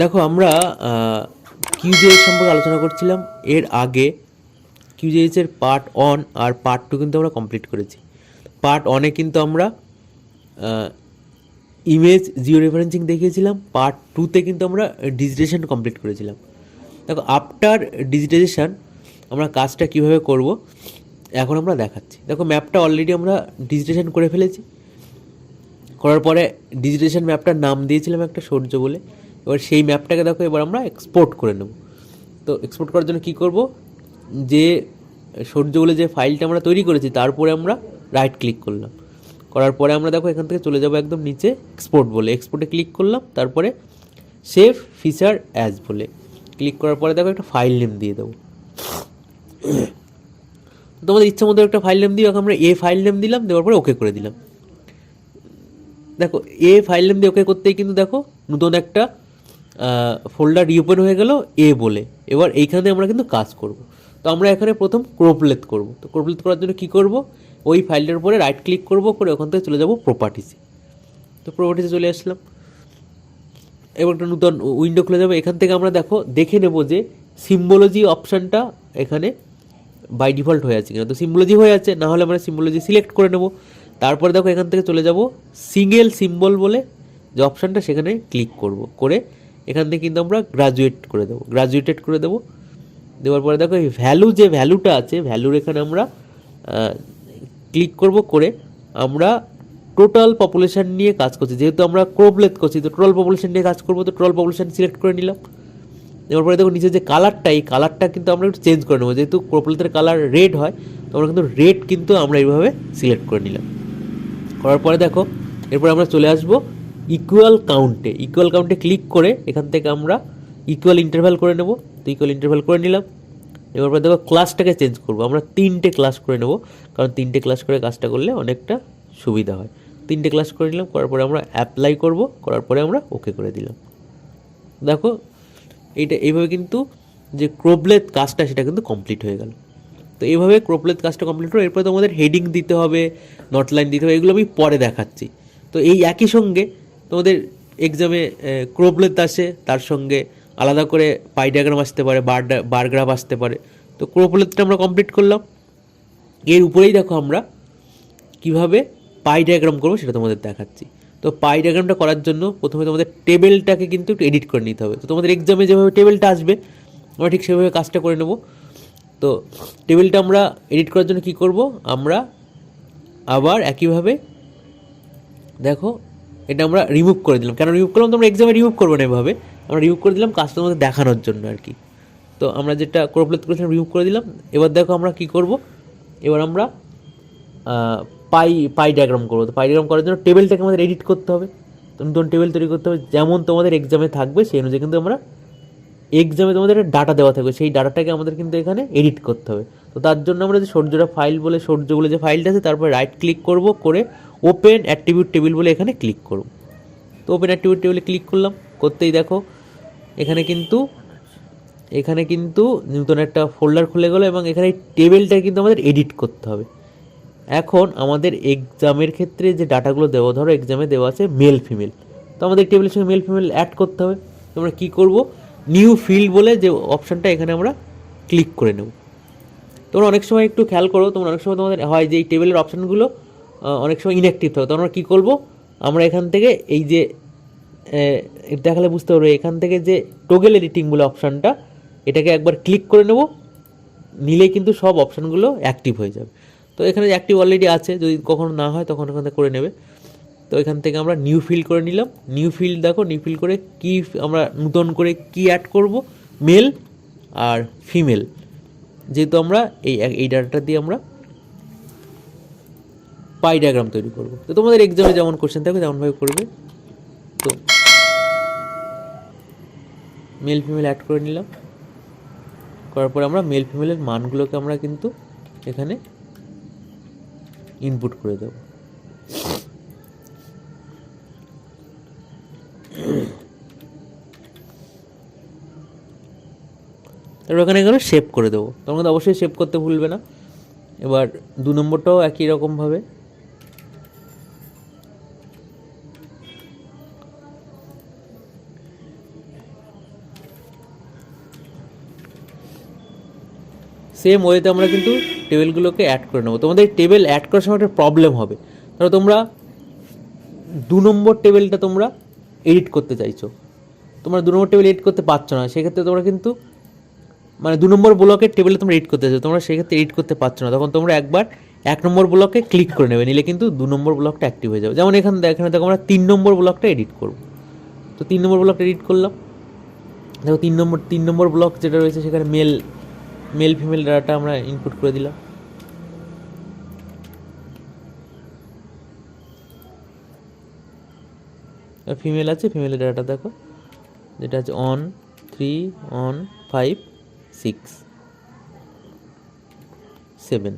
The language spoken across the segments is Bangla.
দেখো, আমরা কিউজেএস সম্পর্কে আলোচনা করছিলাম। এর আগে কিউজেএসের পার্ট ওয়ান আর পার্ট টু কিন্তু আমরা কমপ্লিট করেছি। পার্ট ওয়ানে কিন্তু আমরা ইমেজ জিও রেফারেন্সিং দেখিয়েছিলাম। পার্ট টুতে কিন্তু আমরা ডিজিটেশন কমপ্লিট করেছিলাম। দেখো আফটার ডিজিটাইজেশন আমরা কাজটা কীভাবে করব, এখন আমরা দেখাচ্ছি। দেখো ম্যাপটা অলরেডি আমরা ডিজিটেশন করে ফেলেছি। করার পরে ডিজিটেশন ম্যাপটার নাম দিয়েছিলাম একটা সূর্য বলে। এবার সেই ম্যাপটাকে দেখো, এবার আমরা এক্সপোর্ট করে নেব। তো এক্সপোর্ট করার জন্য কী করব? যে সূর্য বলে যে ফাইলটা আমরা তৈরি করেছি, তারপরে আমরা রাইট ক্লিক করলাম। করার পরে আমরা দেখো, এখান থেকে চলে যাব একদম নিচে এক্সপোর্ট বলে। এক্সপোর্টে ক্লিক করলাম, তারপরে সেভ ফিচার অ্যাজ বলে। ক্লিক করার পরে দেখো, একটা ফাইল নেম দিয়ে দেবো। তোমাদের ইচ্ছা মতো একটা ফাইল নেম দিয়ে আমরা এ ফাইল নেম দিলাম, দেওয়ার পরে ওকে করে দিলাম। দেখো, এ ফাইল নেম দিয়ে ওকে করতেই কিন্তু দেখো, নতুন একটা ফোল্ডার রিওপেন হয়ে গেল এ বলে। এবার এইখানে আমরা কিন্তু কাজ করব। তো আমরা এখানে প্রথম ক্রোপলেথ করব। তো ক্রোপলেথ করার জন্য কি করব? ওই ফাইলটার উপরে রাইট ক্লিক করব, করে ওখান থেকে চলে যাব প্রপার্টিসে তো প্রপার্টিসে চলে আসলাম। এবার একটা নতুন উইন্ডো খুলে যাবে। এখান থেকে আমরা দেখো, দেখে নেব যে সিম্বোলজি অপশানটা এখানে বাই ডিফল্ট হয়ে আছে কিনা। তো সিম্বোলজি হয়ে আছে, না হলে আমরা সিম্বোলজি সিলেক্ট করে নেব। তারপরে দেখো এখান থেকে চলে যাব সিঙ্গেল সিম্বল বলে যে অপশানটা সেখানে ক্লিক করব। করে এখান থেকে কিন্তু আমরা গ্রাজুয়েট করে দেবো। গ্রাজুয়েটেড করে দেবো। দেওয়ার পরে দেখো এই ভ্যালু যে ভ্যালুটা আছে ভ্যালুর এখানে আমরা ক্লিক করব করে আমরা টোটাল পপুলেশান নিয়ে কাজ করছি। যেহেতু আমরা ক্রোবলেথ করছি, তো টোটাল পপুলেশান নিয়ে কাজ করব, তো টোটাল পপুলেশান সিলেক্ট করে নিলাম। এবার পরে দেখো নিচে যে কালারটা এই কালারটা কিন্তু আমরা একটু চেঞ্জ করে নেব। যেহেতু ক্রোপলেথের কালার রেড হয়, তো আমরা কিন্তু রেড কিন্তু আমরা এইভাবে সিলেক্ট করে নিলাম। করার পরে দেখো, এরপর আমরা চলে আসব ইকুয়াল কাউন্টে ইকুয়াল কাউন্টে ক্লিক করে এখান থেকে আমরা ইকুয়াল ইন্টারভ্যাল করে নেব। তো ইকুয়াল ইন্টারভ্যাল করে নিলাম। এবার পরে দেখো ক্লাসটাকে চেঞ্জ করব। আমরা তিনটে ক্লাস করে নেব, কারণ তিনটে ক্লাস করে কাজটা করলে অনেকটা সুবিধা হয়। তিনটে ক্লাস করে নিলাম, করার পরে আমরা অ্যাপ্লাই করব, করার পরে আমরা ওকে করে দিলাম। দেখো, এইটা এইভাবে কিন্তু যে ক্রোবলেথ কাজটা, সেটা কিন্তু কমপ্লিট হয়ে গেল। তো এইভাবে ক্রোবলেথ কাজটা কমপ্লিট হলো, এরপরে তোমাদের হেডিং দিতে হবে নট লাইন দিতে হবে, এগুলো আমি পরে দেখাচ্ছি। তো এই একই সঙ্গে তোমাদের এক্সামে ক্রোবলেথ আসে, তার সঙ্গে আলাদা করে পাই ডায়াগ্রাম আসতে পারে বার বারগ্রাফ আসতে পারে। তো ক্রোবলেথটা আমরা কমপ্লিট করলাম। এর উপরেই দেখো আমরা কীভাবে পাই ডায়াগ্রাম করব সেটা তোমাদের দেখাচ্ছি। তো পাই ডায়াগ্রামটা করার জন্য প্রথমে তোমাদের টেবিলটাকে কিন্তু একটু এডিট করে নিতে হবে। তো তোমাদের এক্সামে যেভাবে টেবিলটা আসবে, আমরা ঠিক সেভাবে কাজটা করে নেব। তো টেবিলটা আমরা এডিট করার জন্য কি করব? আমরা আবার একইভাবে দেখো এটা আমরা রিমুভ করে দিলাম। কেন রিমুভ করলাম? তোমরা এক্সামে রিমুভ করব না এভাবে। আমরা রিমুভ করে দিলাম কাজটা তোমাদের দেখানোর জন্য আর কি। তো আমরা যেটা ক্রোপলেট করেছিলাম রিমুভ করে দিলাম। এবার দেখো আমরা কি করব? এবার আমরা পাই পাই ডায়াগ্রাম করব। তো পাই ডায়াগ্রাম করার জন্য টেবিলটাকে আমাদের এডিট করতে হবে। তো নতুন টেবিল তৈরি করতে হবে। যেমন তোমাদের এক্সামে থাকবে, সেই অনুযায়ী কিন্তু আমরা এক্সামে তোমাদের ডাটা দেওয়া থাকবে। সেই ডাটাটাকে আমাদের কিন্তু এখানে এডিট করতে হবে। তো তার জন্য আমরা যে সূর্যটা ফাইল বলে সূর্য বলে যে ফাইলটা আছে, তারপরে রাইট ক্লিক করব, করে ওপেন অ্যাট্রিবিউট টেবিল বলে এখানে ক্লিক করব তো ওপেন অ্যাট্রিবিউট টেবিলে ক্লিক করলাম, করতেই দেখো, এখানে কিন্তু এখানে কিন্তু নতুন একটা ফোল্ডার খুলে গেলো এবং এখানে এই টেবিলটা কিন্তু আমাদের এডিট করতে হবে। এখন আমাদের এক্সামের ক্ষেত্রে যে ডাটাগুলো দেওয়া ধরো এক্সামে দেওয়া আছে মেল ফিমেল তো আমাদের টেবিলের সঙ্গে মেল ফিমেল অ্যাড করতে হবে। তো আমরা কী করব? নিউ ফিল্ড বলে যে অপশানটা এখানে আমরা ক্লিক করে নেব। তোমরা অনেক সময় একটু খেয়াল করো, তোমরা অনেক সময় তোমাদের হয় যে এই টেবিলের অপশানগুলো অনেক সময় ইনঅ্যাক্টিভ থাকে। তো আমরা কী করব? আমরা এখান থেকে এই যে দেখালে বুঝতে পারবে, এখান থেকে যে টোগেল এডিটিং বলে অপশানটা এটাকে একবার ক্লিক করে নেব, নিলেই কিন্তু সব অপশানগুলো অ্যাক্টিভ হয়ে যাবে। তো এখানে অ্যাক্টিভ অলরেডি আছে, যদি কখনো না হয়, তখন এখান থেকে করে নেবে। তো এখান থেকে আমরা নিউ ফিল করে নিলাম। নিউ ফিল দেখো নিউ ফিল করে কি আমরা নূতন করে কি অ্যাড করব? মেল আর ফিমেল যেহেতু আমরা এই এই ডাটাটা দিয়ে আমরা পাই ডায়াগ্রাম তৈরি করব। তো তোমাদের এক্সামে যেমন কোশ্চেন থাকবে, তেমনভাবে করবে। তো মেল ফিমেল অ্যাড করে নিলাম। করার পরে আমরা মেল ফিমেলের মানগুলোকে আমরা কিন্তু এখানে ইনপুট করে দেবো। তারপর ওখানে এখানে সেভ করে দেবো। তোমার অবশ্যই সেভ করতে ভুলবে না। এবার দু নম্বরটাও একই রকমভাবে। সেম ওয়েতে আমরা কিন্তু টেবিলগুলোকে অ্যাড করে নেব। তোমাদের টেবিল অ্যাড করার সময় একটা প্রবলেম হবে। ধরো তোমরা দু নম্বর টেবিলটা তোমরা এডিট করতে চাইছো। তোমরা দু নম্বর টেবিল এডিট করতে পারছ না। সেক্ষেত্রে তোমরা কিন্তু মানে দু নম্বর ব্লকের টেবিলে তোমরা এডিট করতে চাইছো। তোমরা সেক্ষেত্রে এডিট করতে পারছ না। তখন তোমরা একবার এক নম্বর ব্লকে ক্লিক করে নেবে। নিলে কিন্তু দু নম্বর ব্লকটা অ্যাক্টিভ হয়ে যাবে। যেমন এখানে এখানে দেখো আমরা তিন নম্বর ব্লকটা এডিট করব। তো তিন নম্বর ব্লকটা এডিট করলাম। দেখো তিন নম্বর তিন নম্বর ব্লক যেটা রয়েছে সেখানে মেল মেল ফিমেল ডাটা আমরা ইনপুট করে দিলাম। ফিমেল আছে ফিমেলের ডাটা দেখো। যেটা আছে on three on five six seven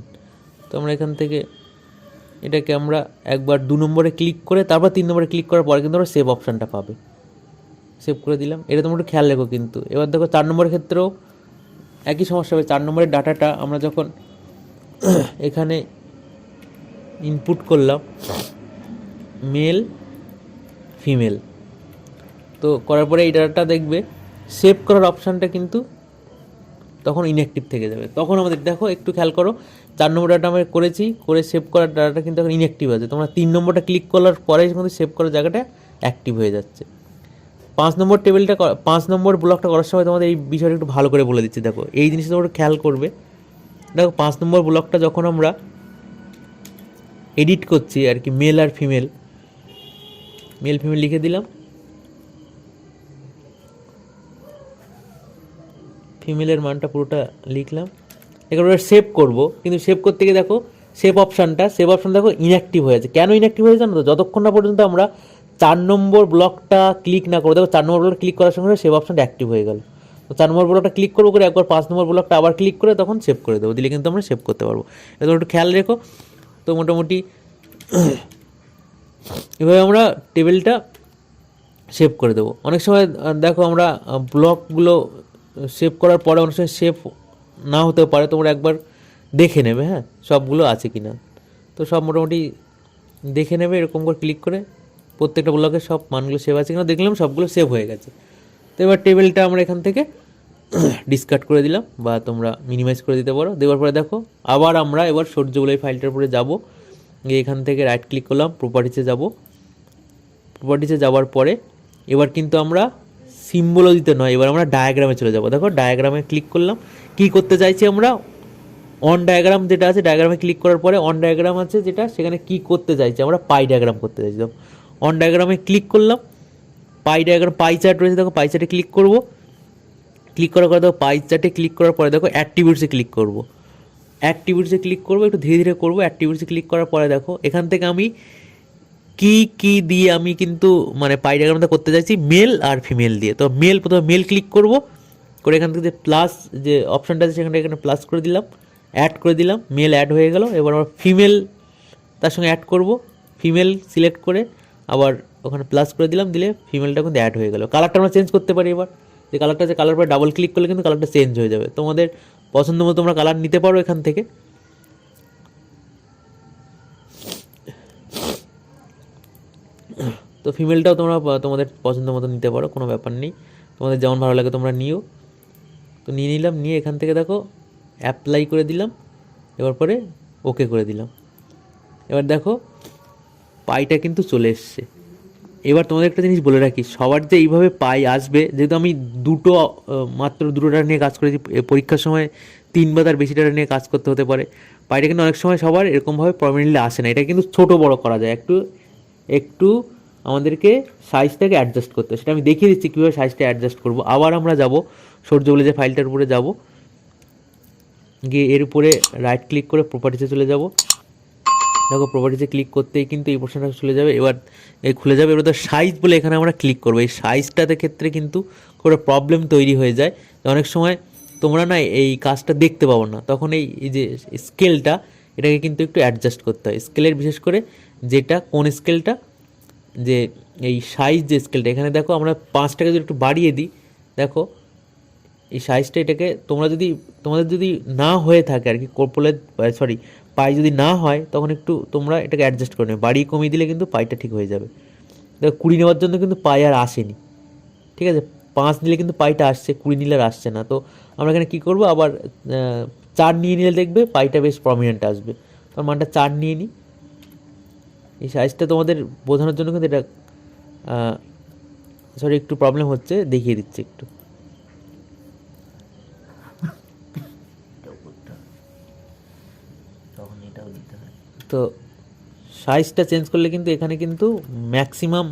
তো আমরা এখান থেকে এটাকে আমরা একবার দু নম্বরে ক্লিক করে, তারপর তিন নম্বরে ক্লিক করার পরে কিন্তু আমরা সেভ অপশানটা পাবে। সেভ করে দিলাম। এটা তোমরা একটু খেয়াল রেখো কিন্তু। এবার দেখো চার নম্বরের ক্ষেত্রেও একই সমস্যা হবে, চার নম্বরের ডাটাটা আমরা যখন এখানে ইনপুট করলাম মেল ফিমেল তো করার পরে এই ডাটাটা দেখবে সেভ করার অপশানটা কিন্তু তখন ইনঅ্যাক্টিভ থেকে যাবে। তখন আমাদের, দেখো একটু খেয়াল করো, চার নম্বর ডাটা আমরা করেছি, করে সেভ করার ডাটাটা কিন্তু এখন ইনঅ্যাক্টিভ আছে। তোমরা তিন নম্বরটা ক্লিক করার পরে কিন্তু সেভ করার জায়গাটা অ্যাক্টিভ হয়ে যাচ্ছে। পাঁচ নম্বর টেবিলটা পাঁচ নম্বর ব্লকটা করার সময় তোমাদের এই বিষয়টা একটু ভালো করে বলে দিচ্ছি। দেখো, এই জিনিসটা তোমরা খেয়াল করবে। দেখো, পাঁচ নম্বর ব্লকটা যখন আমরা এডিট করছি, আর কি মেল আর ফিমেল মেল ফিমেল লিখে দিলাম। ফিমেলের মানটা পুরোটা লিখলাম। এবার সেভ করব। কিন্তু সেভ করতে গিয়ে দেখো সেভ অপশানটা সেভ অপশান দেখো ইনঅ্যাক্টিভ হয়ে আছে। কেন ইনঅ্যাক্টিভ হয়ে জানো তো? যতক্ষণ না পর্যন্ত আমরা চার নম্বর ব্লকটা ক্লিক না করে। দেখো, চার নম্বর ব্লকটা ক্লিক করার সঙ্গে সেভ অপশানটা অ্যাক্টিভ হয়ে গেল। তো চার নম্বর ব্লকটা ক্লিক করব করে একবার পাঁচ নম্বর ব্লকটা আবার ক্লিক করে তখন সেভ করে দেবো। দিলে কিন্তু আমরা সেভ করতে পারব। এটা একটু খেয়াল রেখো। তো মোটামুটি এভাবে আমরা টেবিলটা সেভ করে দেবো। অনেক সময় দেখো আমরা ব্লকগুলো সেভ করার পরে অনেক সময় সেভ না হতে পারে, তোমরা একবার দেখে নেবে হ্যাঁ? সবগুলো আছে কি না তো সব মোটামুটি দেখে নেবে, এরকম করে ক্লিক করে প্রত্যেকটা ব্লকের সব মানগুলো সেভ আছে কিনা দেখলাম সবগুলো সেভ হয়ে গেছে। তো এবার টেবিলটা আমরা এখান থেকে ডিসকার্ড করে দিলাম বা তোমরা মিনিমাইজ করে দিতে পারো। দেওয়ার পরে দেখো, আবার আমরা এবার সূর্যগুলো এই ফাইলটার উপরে যাব। গিয়ে এখান থেকে রাইট ক্লিক করলাম প্রপার্টিসে যাব। প্রপার্টিসে যাওয়ার পরে এবার কিন্তু আমরা সিম্বলও দিতে নয়, এবার আমরা ডায়াগ্রামে চলে যাব। দেখো ডায়াগ্রামে ক্লিক করলাম। কি করতে চাইছি আমরা? অন ডায়াগ্রাম যেটা আছে ডায়াগ্রামে ক্লিক করার পরে অন ডায়াগ্রাম আছে যেটা, সেখানে কি করতে চাইছি আমরা? পাই ডায়াগ্রাম করতে চাইছি অন ডায়াগ্রামে ক্লিক করলাম। পাই ডায়াগ্রাম পাই চার্ট রয়েছে, দেখো পাই চার্টে ক্লিক করব। ক্লিক করার পরে দেখো পাই চার্টে ক্লিক করার পরে দেখো অ্যাক্টিভিটিসে ক্লিক করব। অ্যাক্টিভিটিসে ক্লিক করব, একটু ধীরে ধীরে করব। অ্যাক্টিভিটিসে ক্লিক করার পরে দেখো, এখান থেকে আমি কি কি দিয়ে আমি কিন্তু মানে পাই ডায়াগ্রামটা করতে চাইছি মেল আর ফিমেল দিয়ে। তো মেল প্রথমে মেল ক্লিক করব। করে এখান থেকে যে প্লাস যে অপশানটা আছে সেখানে এখানে প্লাস করে দিলাম অ্যাড করে দিলাম মেল অ্যাড হয়ে গেল। এবার আমরা ফিমেল তার সঙ্গে অ্যাড করব। ফিমেল সিলেক্ট করে আবার ওখানে প্লাস করে দিলাম, দিলে ফিমেলটা কিন্তু অ্যাড হয়ে গেল। কালারটা আমরা চেঞ্জ করতে পারি এবার। যে কালারটা আছে কালার পরে ডাবল ক্লিক করলে কিন্তু কালারটা চেঞ্জ হয়ে যাবে। তোমাদের পছন্দ মতো তোমরা কালার নিতে পারো এখান থেকে। তো ফিমেলটাও তোমরা, তোমাদের পছন্দ মতো নিতে পারো, কোনো ব্যাপার নেই। তোমাদের যেমন ভালো লাগে তোমরা নিও। তো নিয়ে নিলাম, নিয়ে এখান থেকে দেখো অ্যাপ্লাই করে দিলাম। এবার পরে ওকে করে দিলাম। এবার দেখো পাইটা কিন্তু চলে এসছে। এবার তোমাদের একটা জিনিস বলে রাখি, সবার যে এইভাবে পাই আসবে, যেহেতু আমি দুটো মাত্র দুটো ডাটা নিয়ে কাজ করেছি পরীক্ষার সময় তিন বা তার বেশি ডাটা নিয়ে কাজ করতে হতে পারে। পাইটা কিন্তু অনেক সময় সবার এরকমভাবে পারমানেন্টলি আসে না, এটা কিন্তু ছোট বড় করা যায়। একটু একটু আমাদেরকে সাইজটাকে অ্যাডজাস্ট করতে। সেটা আমি দেখিয়ে দিচ্ছি কীভাবে সাইজটা অ্যাডজাস্ট করব। আবার আমরা যাব, সূর্য বলে যে ফাইলটার উপরে যাব। গিয়ে এর উপরে রাইট ক্লিক করে প্রপার্টিসে চলে যাব। দেখো প্রপার্টিতে ক্লিক করতেই কিন্তু এই পোর্শনটা চলে যাবে। এবার খুলে যাবে, এবার তো সাইজ বলে এখানে আমরা ক্লিক করব। এই সাইজটাতে ক্ষেত্রে কিন্তু কোনো প্রবলেম তৈরি হয়ে যায়। অনেক সময় তোমরা না এই কাজটা দেখতে পাবো না। তখন এই যে স্কেলটা এটাকে কিন্তু একটু অ্যাডজাস্ট করতে হয়। স্কেলের বিশেষ করে যেটা, কোন স্কেলটা যে এই সাইজ যে স্কেলটা এখানে দেখো আমরা পাঁচটাকে যদি একটু বাড়িয়ে দিই, দেখো এই সাইজটা এটাকে তোমরা যদি, তোমাদের যদি না হয়ে থাকে আর কি কোপলে সরি পাই যদি না হয়, তখন একটু তোমরা এটাকে অ্যাডজাস্ট করে নেবে। বাড়িয়ে কমিয়ে দিলে কিন্তু পাইটা ঠিক হয়ে যাবে। দেখো কুড়ি নেওয়ার জন্য কিন্তু পাই আর আসেনি। ঠিক আছে? পাঁচ নিলে কিন্তু পাইটা আসছে, কুড়ি নিলে আর আসছে না। তো আমরা এখানে কী করব? আবার চার নিয়ে নিলে দেখবে পাইটা বেশ প্রমিনেন্ট আসবে। তার মানটা চার নিয়ে নিই এই সাইজটা তোমাদের বোঝানোর জন্য কিন্তু এটা সরি একটু প্রবলেম হচ্ছে, দেখিয়ে দিচ্ছি একটু এটাও করতে হবে তো সাইজটা চেঞ্জ করলে কিন্তু এখানে কিন্তু ম্যাক্সিমাম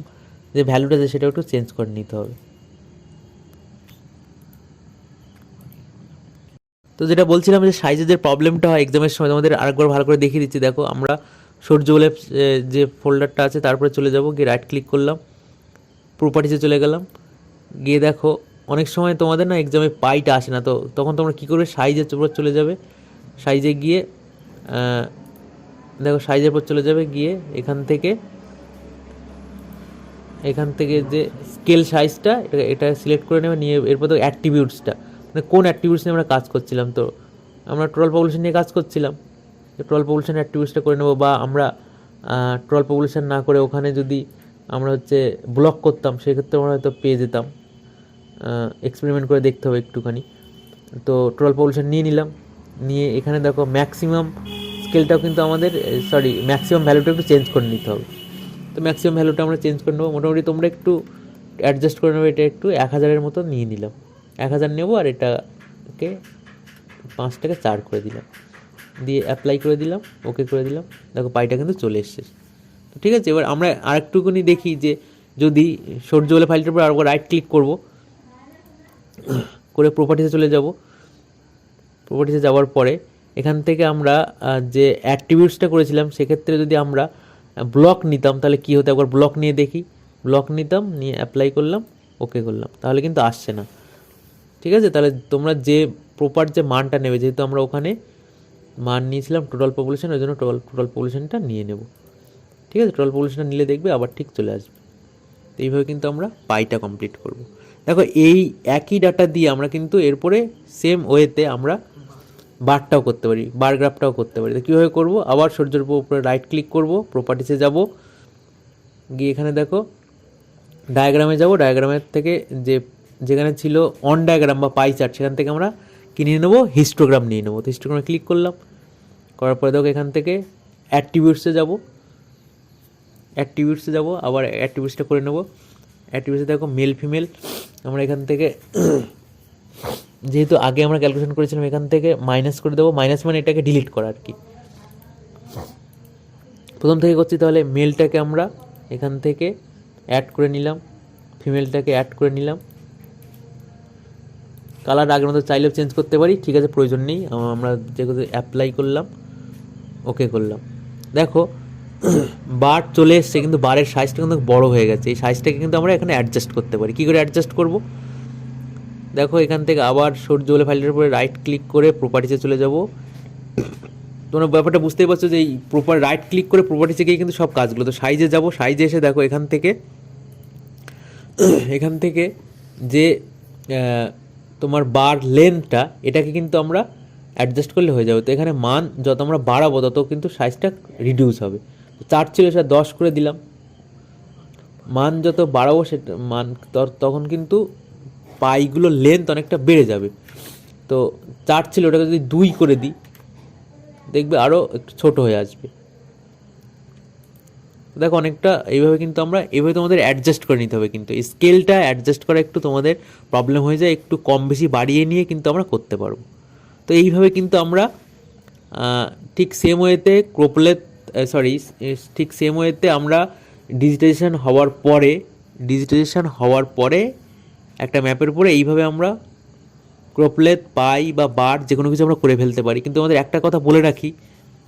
যে ভ্যালুটা আছে সেটা একটু চেঞ্জ করে নিতে হবে। তো যেটা বলছিলাম যে সাইজের যে প্রবলেমটা হয় এক্সামের সময়, তোমাদের আরেকবার ভালো করে দেখিয়ে দিচ্ছি। দেখো, আমরা সূর্য বলে যে ফোল্ডারটা আছে, তারপরে চলে যাব, গিয়ে রাইট ক্লিক করলাম প্রপার্টিসে চলে গেলাম। গিয়ে দেখো, অনেক সময় তোমাদের না এক্সামে পাইটা আসে না, তো তখন তোমরা কী করবে? সাইজের উপর চলে যাবে। সাইজে গিয়ে দেখো সাইজের পর চলে যাবে গিয়ে এখান থেকে এখান থেকে যে স্কেল সাইজটা এটা এটা সিলেক্ট করে নেবে, নিয়ে এরপর তো অ্যাট্রিবিউটসটা মানে কোন অ্যাট্রিবিউটস নিয়ে আমরা কাজ করছিলাম তো? আমরা ট্রল পপুলেশন নিয়ে কাজ করছিলাম। ট্রল পপুলেশন অ্যাট্রিবিউটসটা করে নেব বা আমরা ট্রল পপুলেশন না করে ওখানে যদি আমরা হচ্ছে ব্লক করতাম, সেক্ষেত্রে আমরা হয়তো পেয়ে যেতাম। এক্সপেরিমেন্ট করে দেখতে হবে একটুখানি। তো ট্রল পপুলেশন নিয়ে নিলাম। নিয়ে এখানে দেখো ম্যাক্সিমাম স্কেলটাও কিন্তু আমাদের সরি ম্যাক্সিমাম ভ্যালুটা একটু চেঞ্জ করে নিতে হবে। তো ম্যাক্সিমাম ভ্যালুটা আমরা চেঞ্জ করে নেব। মোটামুটি তোমরা একটু অ্যাডজাস্ট করে নেব, এটা একটু এক হাজারের মতো নিয়ে নিলাম। এক হাজার নেব আর এটাকে পাঁচটাকে চার করে দিলাম। দিয়ে অ্যাপ্লাই করে দিলাম ওকে করে দিলাম। দেখো পাইটা কিন্তু চলে এসছে। তো ঠিক আছে, এবার আমরা আরেকটুকুনি দেখি যে যদি সূর্য বলে ফাইলটার উপর আরেকবার রাইট ক্লিক করব, করে প্রপার্টিতে চলে যাব। প্রপার্টিতে যাওয়ার পরে, এখান থেকে আমরা যে অ্যাট্রিবিউটসটা করেছিলাম, সেক্ষেত্রে যদি আমরা ব্লক নিতাম, তাহলে কী হতো? একবার ব্লক নিয়ে দেখি। ব্লক নিতাম, নিয়ে অ্যাপ্লাই করলাম ওকে করলাম। তাহলে কিন্তু আসছে না। ঠিক আছে? তাহলে তোমরা যে প্রপার যে মানটা নেবে, যেহেতু আমরা ওখানে মান নিয়েছিলাম টোটাল পপুলেশন ওই জন্য টোটাল টোটাল পপুলেশনটা নিয়ে নেব। ঠিক আছে? টোটাল পপুলেশনটা নিলে দেখবে, আবার ঠিক চলে আসবে। তো এইভাবে কিন্তু আমরা পাইটা কমপ্লিট করব। দেখো, এই একই ডাটা দিয়ে আমরা কিন্তু এরপরে সেম ওয়েতে আমরা বারটাও করতে পারি, বার গ্রাফটাও করতে পারি। তো কীভাবে করব? আবার সূর্যের উপরে রাইট ক্লিক করব প্রপার্টিসে যাব। গিয়ে এখানে দেখো ডায়াগ্রামে যাব ডায়াগ্রামের থেকে যে, যেখানে ছিল অন ডায়াগ্রাম বা পাই চার্ট সেখান থেকে আমরা কি নিয়ে নেব? হিস্টোগ্রাম নিয়ে নেব। তো হিস্টোগ্রামে ক্লিক করলাম। করার পরে দেখো এখান থেকে অ্যাট্রিবিউটসে যাব। অ্যাট্রিবিউটসে যাব, আবার অ্যাট্রিবিউটসটা করে নেব। অ্যাট্রিবিউটসে দেখো মেল ফিমেল আমরা এখান থেকে যেহেতু আগে আমরা ক্যালকুলেশন করেছিলাম এখান থেকে মাইনাস করে দেবো মাইনাস মানে এটাকে ডিলিট করা আর কি। প্রথম থেকে করছি তাহলে মেলটাকে আমরা এখান থেকে অ্যাড করে নিলাম ফিমেলটাকে অ্যাড করে নিলাম। কালার আগের মতো চাইলেও চেঞ্জ করতে পারি, ঠিক আছে, প্রয়োজন নেই, আম- আমরা যেগুলো অ্যাপ্লাই করলাম ওকে করলাম। দেখো বার চলে এসছে, কিন্তু বারের সাইজটা কিন্তু বড় হয়ে গেছে, এই সাইজটাকে কিন্তু আমরা এখানে অ্যাডজাস্ট করতে পারি। কী করে অ্যাডজাস্ট করব? দেখো এখান থেকে আবার সূর্য বলে ফাইলটার উপরে রাইট ক্লিক করে প্রপার্টিসে চলে যাব। তোমরা ব্যাপারটা বুঝতেই পারছ যে এই প্রপার রাইট ক্লিক করে প্রপার্টিসে গিয়ে কিন্তু সব কাজগুলো, তো সাইজে যাব সাইজে এসে দেখো এখান থেকে এখান থেকে যে তোমার বার লেন্থটা এটাকে কিন্তু আমরা অ্যাডজাস্ট করলে হয়ে যাবে। তো এখানে মান যত আমরা বাড়াবো, তত কিন্তু সাইজটা রিডিউস হবে। চার ছিল সেটা দশ করে দিলাম। মান যত বাড়াবো সেটা, মান তখন কিন্তু পাইগুলো লেন্থ অনেকটা বেড়ে যাবে। তো চার ছিল, ওটাকে যদি দুই করে দিই, দেখবে আরও একটু ছোটো হয়ে আসবে। দেখো, অনেকটা এইভাবে কিন্তু আমরা, এইভাবে তোমাদের অ্যাডজাস্ট করে নিতে হবে কিন্তু। স্কেলটা অ্যাডজাস্ট করা একটু তোমাদের প্রবলেম হয়ে যায়, একটু কম বেশি বাড়িয়ে নিয়ে কিন্তু আমরা করতে পারব। তো এইভাবে কিন্তু আমরা ঠিক সেম ওয়েতে ক্রোপলেট সরি ঠিক সেম ওয়েতে আমরা ডিজিটাইজেশন হওয়ার পরে ডিজিটাইজেশন হওয়ার পরে একটা ম্যাপের উপরে এইভাবে আমরা ক্রোপলেট, পাই বা বার যে কোনো কিছু আমরা করে ফেলতে পারি। কিন্তু আমাদের একটা কথা বলে রাখি,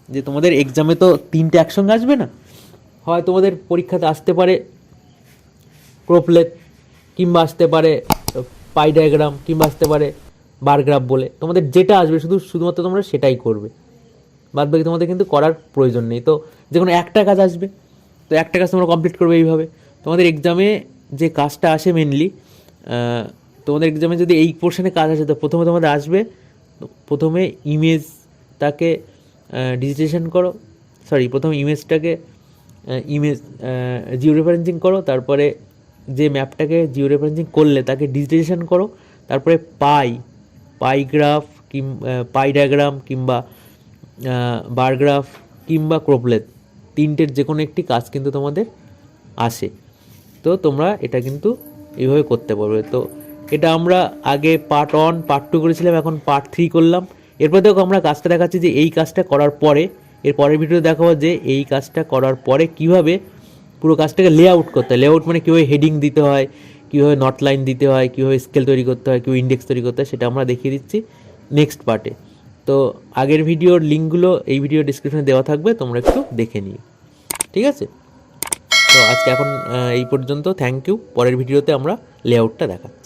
যে তোমাদের এক্সামে তো তিনটে একসঙ্গে আসবে না? হয় তোমাদের পরীক্ষাতে আসতে পারে ক্রোপলেট, কিংবা আসতে পারে পাই ডায়াগ্রাম, কিংবা আসতে পারে বার গ্রাফ বলে। তোমাদের যেটা আসবে শুধু, শুধুমাত্র তোমরা সেটাই করবে। বাদ বাকি তোমাদের কিন্তু করার প্রয়োজন নেই। তো যে কোনো একটা কাজ আসবে, তো একটা কাজ তোমরা কমপ্লিট করবে এইভাবে। তোমাদের এক্সামে যে কাজটা আসে মেনলি তোমাদের এক্সামে যদি এই পোর্শনে কাজ আসে, তো প্রথমে তোমাদের আসবে, প্রথমে ইমেজটাকে ডিজিটেশন করো সরি প্রথমে ইমেজটাকে ইমেজ জিও রেফারেন্সিং করো, তারপরে যে ম্যাপটাকে জিও রেফারেন্সিং করলে তাকে ডিজিটাইজেশন করো, তারপরে পাই পাই গ্রাফ কিম পাই ডায়াগ্রাম কিংবা বারগ্রাফ কিংবা ক্রোপলেট তিনটের যে কোনো একটি কাজ কিন্তু তোমাদের আসে। তো তোমরা এটা কিন্তু এইভাবে করতে পারবে। তো এটা আমরা আগে পার্ট ওয়ান পার্ট টু করেছিলাম, এখন পার্ট থ্রি করলাম। এরপর দেখো আমরা কাজটা দেখাচ্ছি যে এই কাজটা করার পরে, এর পরের ভিডিও দেখাবো যে এই কাজটা করার পরে কীভাবে পুরো কাজটাকে লে আউট করতে হয়। লেআউট মানে কীভাবে হেডিং দিতে হয়, কীভাবে নট লাইন দিতে হয়, কীভাবে স্কেল তৈরি করতে হয়, কীভাবে ইন্ডেক্স তৈরি করতে হয়, সেটা আমরা দেখিয়ে দিচ্ছি নেক্সট পার্টে তো আগের ভিডিওর লিঙ্কগুলো এই ভিডিও ডিসক্রিপশনে দেওয়া থাকবে, তোমরা একটু দেখে নিও। ঠিক আছে? তো আজকে এখন এই পর্যন্ত। থ্যাংক ইউ পরের ভিডিওতে আমরা লেআউটটা দেখাচ্ছি